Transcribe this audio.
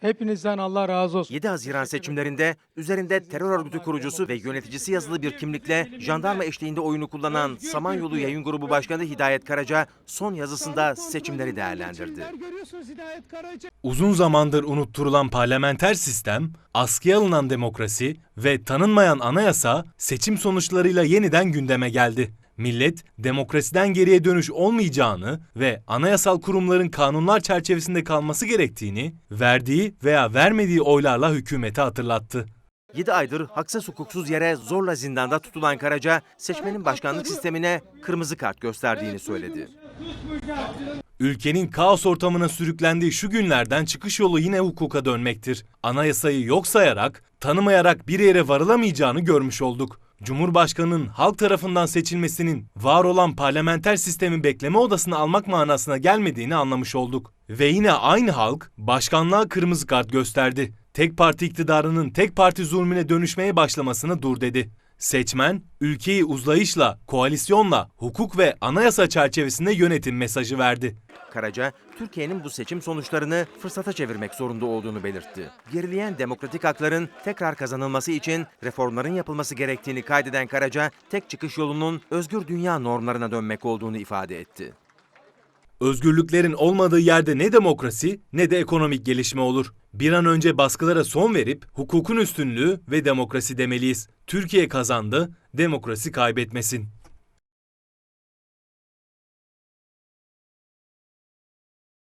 Hepinizden Allah razı olsun. 7 Haziran seçimlerinde üzerinde terör örgütü kurucusu ve yöneticisi yazılı bir kimlikle jandarma eşliğinde oyunu kullanan Samanyolu Yayın Grubu Başkanı Hidayet Karaca son yazısında seçimleri değerlendirdi. Uzun zamandır unutturulan parlamenter sistem, askıya alınan demokrasi ve tanınmayan anayasa seçim sonuçlarıyla yeniden gündeme geldi. Millet, demokrasiden geriye dönüş olmayacağını ve anayasal kurumların kanunlar çerçevesinde kalması gerektiğini verdiği veya vermediği oylarla hükümete hatırlattı. 7 aydır haksız hukuksuz yere zorla zindanda tutulan Karaca, seçmenin başkanlık sistemine kırmızı kart gösterdiğini söyledi. Ülkenin kaos ortamına sürüklendiği şu günlerden çıkış yolu yine hukuka dönmektir. Anayasayı yok sayarak, tanımayarak bir yere varılamayacağını görmüş olduk. Cumhurbaşkanının halk tarafından seçilmesinin var olan parlamenter sistemi bekleme odasına almak manasına gelmediğini anlamış olduk. Ve yine aynı halk başkanlığa kırmızı kart gösterdi. Tek parti iktidarının tek parti zulmüne dönüşmeye başlamasını dur dedi. Seçmen, ülkeyi uzlayışla, koalisyonla, hukuk ve anayasa çerçevesinde yönetim mesajı verdi. Karaca, Türkiye'nin bu seçim sonuçlarını fırsata çevirmek zorunda olduğunu belirtti. Gerileyen demokratik hakların tekrar kazanılması için reformların yapılması gerektiğini kaydeden Karaca, tek çıkış yolunun özgür dünya normlarına dönmek olduğunu ifade etti. Özgürlüklerin olmadığı yerde ne demokrasi ne de ekonomik gelişme olur. Bir an önce baskılara son verip hukukun üstünlüğü ve demokrasi demeliyiz. Türkiye kazandı, demokrasi kaybetmesin.